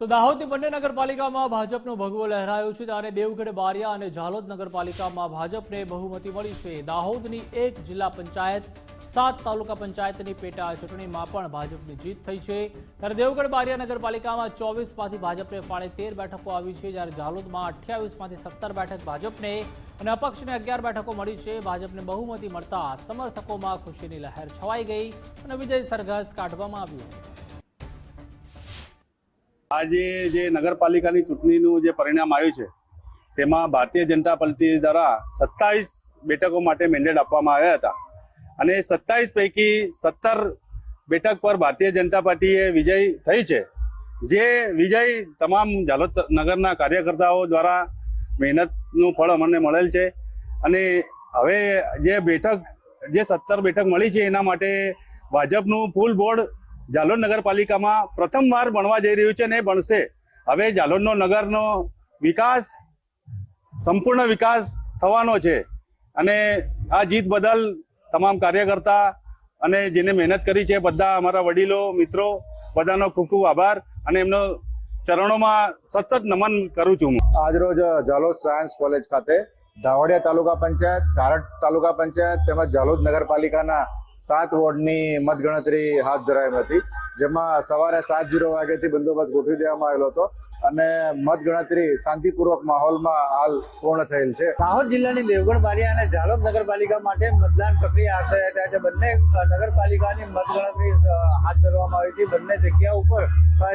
તો દાહોદની બંને નગરપાલિકામાં ભાજપનો ભગવો લહેરાયો છે ત્યારે દેવગઢ, બારિયા અને ઝાલોદ નગરપાલિકામાં ભાજપને બહુમતી મળી છે. દાહોદની એક જિલ્લા પંચાયત, સાત તાલુકા પંચાયતની પેટા ચૂંટણીમાં પણ ભાજપની જીત થઈ છે. ત્યારે દેવગઢ, બારિયા નગરપાલિકામાં ચોવીસમાંથી ભાજપને ફાળે તેર બેઠકો આવી છે. જ્યારે ઝાલોદમાં અઠ્યાવીસમાંથી સત્તર બેઠક ભાજપને અને અપક્ષને અગિયાર બેઠકો મળી છે. ભાજપને બહુમતી મળતા સમર્થકોમાં ખુશીની લહેર છવાઈ ગઈ અને વિજય સરઘસ કાઢવામાં આવ્યું આજે જે નગરપાલિકાની ચૂંટણીનું જે પરિણામ આવ્યું છે, તેમાં ભારતીય જનતા પાર્ટી દ્વારા સત્તાવીસ બેઠકો માટે મેન્ડેટ આપવામાં આવ્યા હતા. અને સત્તાવીસ પૈકી સત્તર બેઠક પર ભારતીય જનતા પાર્ટીએ વિજય થઈ છે. જે વિજય તમામ ઝાલોદ નગરના કાર્યકર્તાઓ દ્વારા મહેનતનું ફળ અમને મળેલ છે. અને હવે જે બેઠક, જે સત્તર બેઠક મળી છે એના માટે ભાજપનું ફૂલ બોર્ડ ઝાલોદ નગરપાલિકામાં પ્રથમવાર બનવા જઈ રહ્યું છે અને એ બનશે. હવે ઝાલોદનો નગરનો વિકાસ, સંપૂર્ણ વિકાસ થવાનો છે. અને આ જીત બદલ તમામ કાર્યકર્તા અને જેને મહેનત કરી છે બધા અમારા વડીલો, મિત્રો, બધાનો ખૂબ ખૂબ આભાર અને એમનો ચરણોમાં સતત નમન કરું છું આજરોજ ઝાલોદ સાયન્સ કોલેજ ખાતે ધાવડિયા તાલુકા પંચાયત કારટ તાલુકા પંચાયત તેમજ ઝાલોદ નગરપાલિકાના સાત વોર્ડની મતગણતરી હાથ ધરાઈ હતી. જેમાં સવારે સાત જીરો વાગ્યાથી બંદોબસ્ત ગોઠવી દેવામાં આવેલો હતો. અને મતગણતરી શાંતિપૂર્વક માહોલમાં હાલ પૂર્ણ થયેલ છે. દાહોદ જિલ્લાની દેવગઢ બારિયા અને ઝાલોદ નગરપાલિકા માટે મતદાન પ્રક્રિયા હાથ ધરાઈ હતી છે. બંને નગરપાલિકાની મતગણતરી હાથ ધરવામાં આવી હતી. બંને જગ્યા ઉપર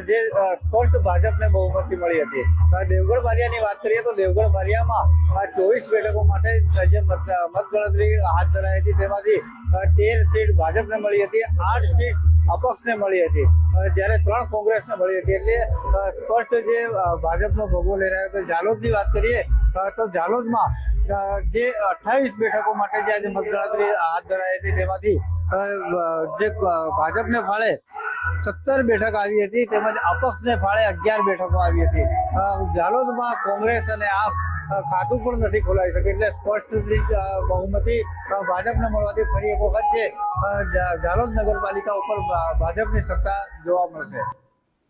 જે સ્પષ્ટ ભાજપને બહુમતી મળી હતી. દેવગઢ બારિયાની વાત કરીએ તો દેવગઢ બારિયામાં ચોવીસ બેઠકો માટે જે મતગણતરી હાથ ધરાઈ હતી, તેમાંથી તેર સીટ ભાજપને મળી હતી. આઠ સીટ અપક્ષને મળી હતી. જ્યારે ત્રણ કોંગ્રેસને મળી હતી એટલે સ્પષ્ટ જે ભાજપનો ભોગવો લઈ રહ્યો હતો ઝાલોદની વાત કરીએ તો ઝાલોદમાં જે અઠ્ઠાવીસ બેઠકો માટે જે આજે મતગણતરી હાથ ધરાઈ હતી તેમાંથી જે ભાજપને ફાળે સત્તર બેઠક આવી હતી તેમજ અપક્ષને ફાળે અગિયાર બેઠકો આવી હતી. અ, ઝાલોદમાં કોંગ્રેસ અને આપ ખાતું પણ નથી ખોલાઈ શકે એટલે સ્પષ્ટ બહુમતી ભાજપને મળવાથી ફરી એક વખત જે જાલોદ નગરપાલિકા ઉપર ભાજપની સત્તા જોવા મળશે.